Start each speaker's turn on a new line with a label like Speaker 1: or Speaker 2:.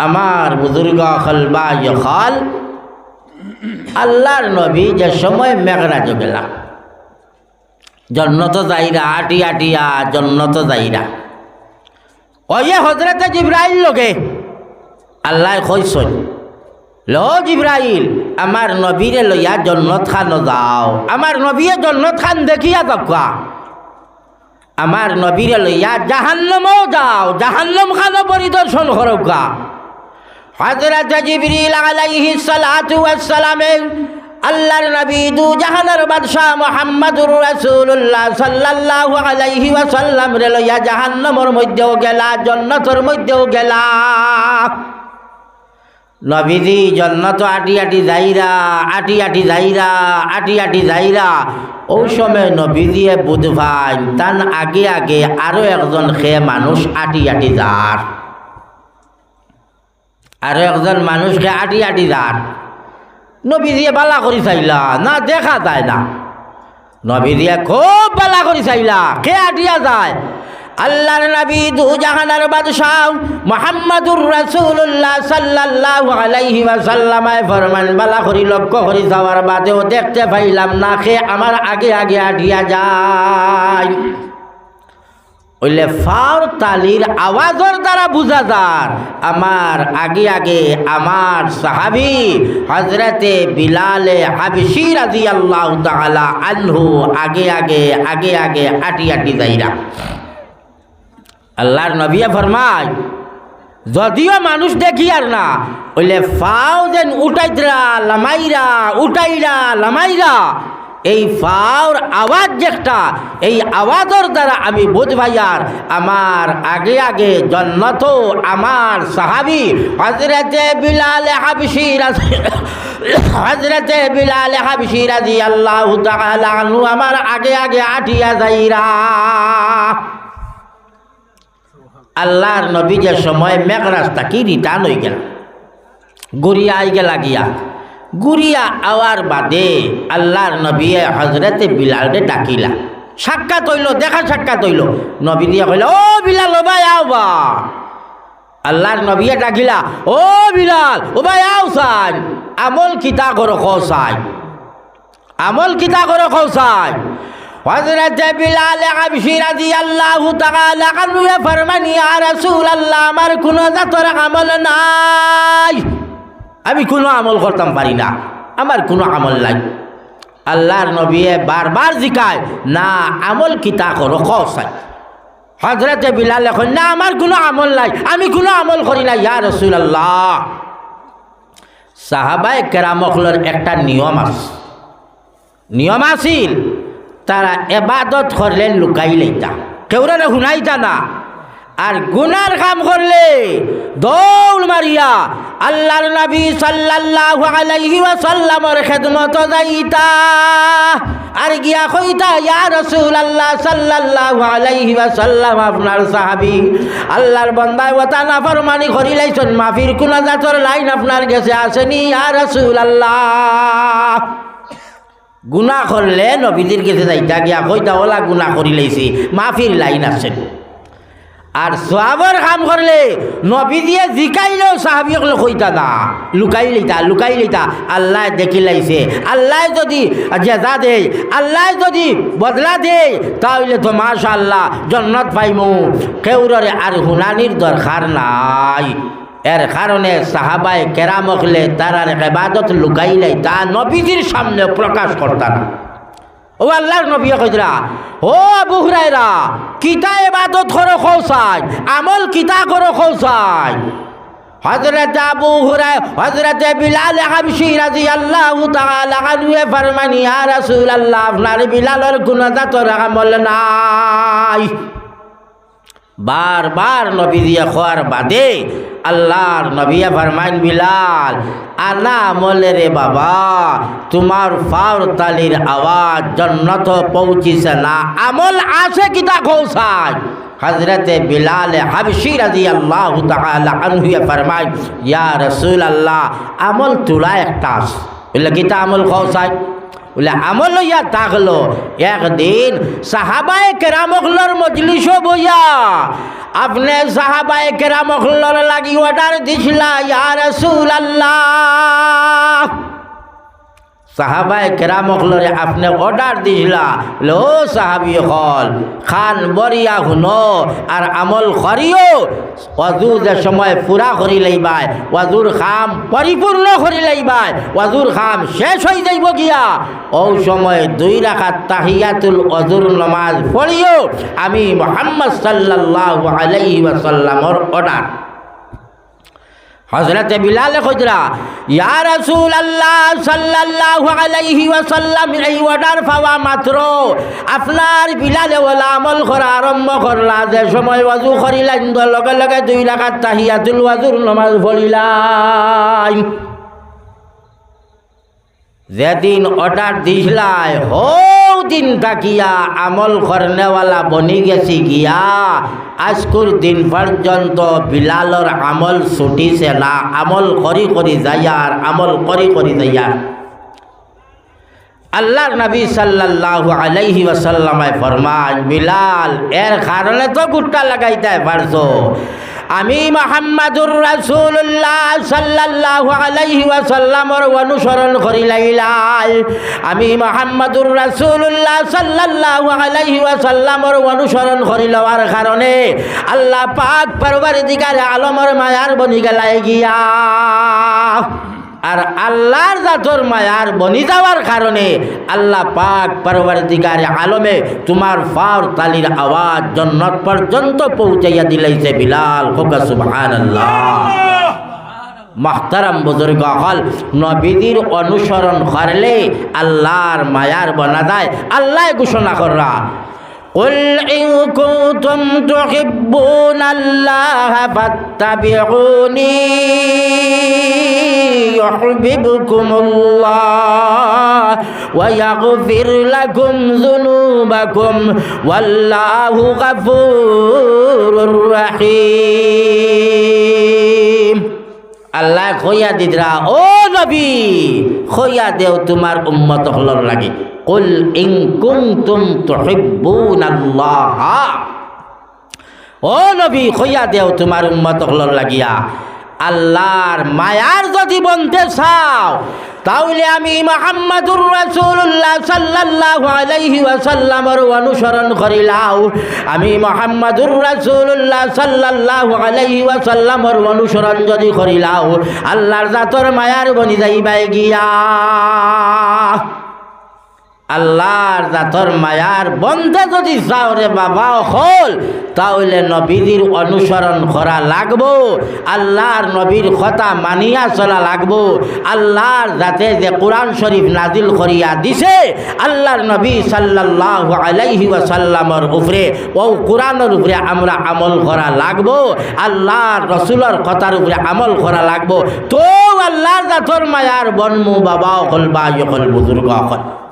Speaker 1: আমার বুজুর্গ হল বা হল আল্লাহর নবী যে সময় মেঘরাজ গেলা জন্নত যাইরা আটি আটিয়া জন্নত যাইরা ওয়ে হজরতে জিব্রাইল লোকে, আল্লাহ কইসন ল জিব্রাইল, আমার নবীরে লইয়া জন্নত খান যাও, আমার নবীয়ে জন্নত খান দেখিয়া দকা আমার নবীরে লইয়া জাহান্নমও যাও, জাহান্নম খানো পরিদর্শন করকা হজরত জিবরিল আলাইহিস সালাতু ওয়াস সালামে আল্লাহর নবী দু জাহানের বাদশাহ মুহাম্মদুর রাসূলুল্লাহ সাল্লাল্লাহু আলাইহি ওয়াসাল্লাম রে লইয়া জাহান্নামের মধ্যেও গেলা, জান্নাতের মধ্যেও গেলা। নবীজি জন্নত আটি আটি যাইরা, আটি আটি যাইরা, আটি আটি যাইরা। ওই সময় নবীজিয়ে বুধ ভাই তান আগে আগে আরও একজন খেয়ে মানুষ আটি আটি যার। আরও একজন মানুষকে আটি আটি যার নবী দিয়ে বালা করি চাইলা, না দেখা যায় না। নবী দিয়ে খুব বালা করি চাইলা, কে আটিয়া যায়? আল্লাহর বালা লক্ষ্য বাদেও দেখতে পাইলাম না খে আমার আগে আগে আটিয়া যায়। ওইলে ফার তালির আওয়াজের দ্বারা বুঝা যার আমার আগে আগে আমার সাহাবি হজরতে বিলালে হাবিসি রাজি আল্লাহ তাআলা আনহু আগে আগে আগে আগে আটি আটি যাইরা। আল্লাহর নবিয়া ফরমায় যদিও মানুষ দেখি আর না ওইলে ফাও যেন উঠাইতরা লামাইরা উঠাইরা লামাইরা। এই ফাওর আওয়াজ যেটা, এই আওয়াজের দ্বারা আমি বোধ ভাইয়ার আমার আগে আগে জন্নত আমার সাহাবি হজরতে বিলাল হাবশি হজরতে বিলাল হাবশি রাজি আল্লাহ আনহু আমার আগে আগে আঠিয়া যাইরা। আল্লাহর নবী যে সময় মেঘ রাস্তা কি রিটার্ন হয়ে গেল? গড়িয়া আই গেলা গিয়া। গুড়িয়া আওয়ার বাদে আল্লাহর নবী হজরতে বিলালকে ডাকিলা। সাক্ষাৎ হইল, দেখা সাক্ষাৎ হইল। নবী দিয়ে কইল, ও বিলাল, ও ভাই, আও বা। আল্লাহর নবীয়ে ডাকিলা, ও বিলাল, ও ভাই, আও সাই। আমল কিতা করো সাই। আমল কিতা করো সাই। হযরত বিলাল আবশি রাদিয়াল্লাহু তাআলা আনহু ফরমান ইয়া রাসূলুল্লাহ, আমার কোন জাতর আমল নাই। আমি কোনো আমল করতাম পারি না। আমার কোনো আমল নাই। আল্লাহর নবীয়ে বারবার জিকায়, না, আমল কিতা করো কসাই হজরতে বিলাল এখন, না, আমার কোনো আমল নাই, আমি কোনো আমল করি না, ইয়া রসুল্লাহ সাহাবাই কেরামকলের একটা নিয়ম আছে নিয়ম আছিল, তারা এবাদত করলে লুকাই লইতা কেউরে শুনাইতা না। আর গুনার কাম করলে দৌড় মারিয়া আল্লাহর নবী সাল্লাল্লাহু আলাইহি ওয়াসাল্লামের খেদমত যাইতা। আর গিয়া কইতা, ইয়া রাসূলুল্লাহ সাল্লাল্লাহু আলাইহি ওয়াসাল্লাম, আপনার সাহাবী আল্লাহর বান্দায় ওতা নাফরমানি করি লাইছেন, মাফির কোন জাতর লাইন আপনার কাছে আসেনি, ইয়া রাসূলুল্লাহ। গুনাহ করলে নবীদের কাছে যাইতা গিয়া কইতা, ওলা গুনাহ করি লাইছি, মাফির লাইন আছেন আর সোয়াবর কাম করলে নবী দিয়ে জিকাইলেও সাহাবিয়কলে কইতা না। লুকাই লইতা লুকাই লইতা। আল্লাহ দেখি লাইছে। আল্লাহ যদি জেজা দে আল্লাহ যদি বদলা দে তাহলে তো মাশা আল্লাহ জন্নত পাইমু। কেউরে আর হুনানির দরকার নাই। এর কারণে সাহাবায় কেরামকলে তারার এবাদত লুকাইলাই তা নবীজির সামনে প্রকাশ করতা না। ও আল্লাহর নবী কইরা ও আবু হুরায়রা, কিতা ইবাদত করো খৌসাই আমল কিতা করো খৌসাই হযরত আবু হুরায় হযরত বিলাল হাবশি রাদিয়াল্লাহু তাআলা আনহুয়ে ফরমান, ইয়া রাসূলুল্লাহ, আপনার বিলালের গুনাহগাতর আমল নাই। বারবার নবী দিয়ে খোয়ার বাদে আল্লাহর নবিয়া ফরমাইন, বিলাল, আনা আমলে রে বাবা, তোমার ফার তালির আওয়াজ জন্নত পৌঁছিছে না, আমল আছে কিতা খৌসায় হজরতে বিলাল হাবশি রাজি আল্লাহ তাআলা আনহু ফরমায় ইয়া রাসূল আল্লাহ আমল তুলা একটা আছে বলে কিতা আমল খৌসায় বলে, আমল ইয়া থাকল। একদিন সাহাবায় কেরামকলর মজলিস বইয়া, আপনি সাহাবায় কেরামকলর লাগি অর্ডার দিছিলা ইয়ার সুল আল্লাহ সাহাবায় কেরামকলরে আপনি অর্ডার দিছিলা, লো সাহাবি হল, খান বরিয়া হুনো, আর আমল করিও ওয়াজু যে সময় পুরা করি লইবাই ওয়াজুর খাম পরিপূর্ণ করি লইবাই ওয়াজুর খাম শেষ হয়ে যাইব গিয়া, ও সময় দুই রাখাত তাহিয়াতুল অজুর নমাজ পড়িও, আমি মোহাম্মদ সাল্লাল্লাহু আলাইহি ওয়াসাল্লামর অর্ডার। হজরত বিলাল খুজরা ইয়া রাসূল আল্লাহ সাল্লাল্লাহু আলাইহি ওয়াসাল্লাম, এই অর্ডার পাওয়া মাত্র। আপনার বিলালে ওলা আমল করা আরম্ভ করলা। যে সময় ওয়াজু করিলেন, তো লগে লগে দুই রাকাত তাহিয়াতুল ওয়াজুর নামাজ পড়িলাই। যেদিন অর্ডার দিছিলাই হো দিন থাকিয়া আমল করনেওয়ালা বনি গেছি গিয়া আজকুর দিন পর্যন্ত বিলালর আমল ছুটিছে না, আমল করি করি যাইয়ার আমল করি করি যাইয়ার আল্লাহর নবী সাল্লাল্লাহু আলাইহি ওয়াসাল্লামায় ফরমান বিলাল এর কারণে তো গুট্টা লাগাইতে পারছ আমি মোহাম্মদুর রাসুল্লাহ সাল্লাহ আলাইহি ওয়াসাল্লামর অনুসরণ করি লাইলাই আমি মোহাম্মদুর রাসুল্লাহ সাল্লাহ আলাইহি ওয়াসাল্লামর অনুসরণ করি লওয়ার কারণে আল্লাহ পাক পরবর্তীকার আলমর মায়ার বনি গেলাই গিয়া। আর আল্লাহর জাতর মায়ার বনি যাওয়ার কারণে আল্লাহ পাক পরবর্তীকারে আলমে তোমার ফার তালির আওয়াজ জন্নত পর্যন্ত পৌঁছাইয়া দিলাইছে বিলাল হোকা সুবহান আল্লাহ মাহতারাম বুজুর্গ হল নবীদের অনুসরণ করলে আল্লাহর মায়ার বনা যায় আল্লাহ ঘোষণা কররা قل إن كنتم تحبون الله فاتبعوني يحببكم الله ويغفر لكم ذنوبكم والله غفور رحيم আল্লাহ খইয়া দিদরা ও নবী খইয়া দেও তোমার উম্মত হলর লাগে কুল ইন কুনতুম তুহিব্বুনাল্লাহ ও নবী খইয়া দেও তোমার উম্মত হলর লাগিয়া আল্লাহর মায়ার যদি বনতে চাও, তাহলে আমি মোহাম্মদুর রাসূলুল্লাহ সাল্লাল্লাহু আলাইহি ওয়াসাল্লামর অনুসরণ করিলাও আমি মোহাম্মদুর রাসূলুল্লাহ সাল্লাল্লাহু আলাইহি ওয়াসাল্লামর অনুসরণ যদি করিলাও আল্লাহর জাতর মায়ার বনি যাইবাই গিয়া। আল্লাহর জাতর মায়ার বন্ধে যদি যাও রে বাবা হল তাহলে নবীর অনুসরণ করা লাগবো। আল্লাহর নবীর কথা মানিয়া চলা লাগবো। আল্লাহর যাতে যে কোরআন শরীফ নাজিল করিয়া দিছে, আল্লাহর নবী সাল্লাহ আলাইহি ওয়াসাল্লামর উপরে ও কোরআনের উপরে আমরা আমল করা লাগবো। আল্লাহর রসুলের কথার উপরে আমল করা লাগবো। তো আল্লাহর জাতর মায়ার বনমু বাবা হল বা হল বুজুর্গ হল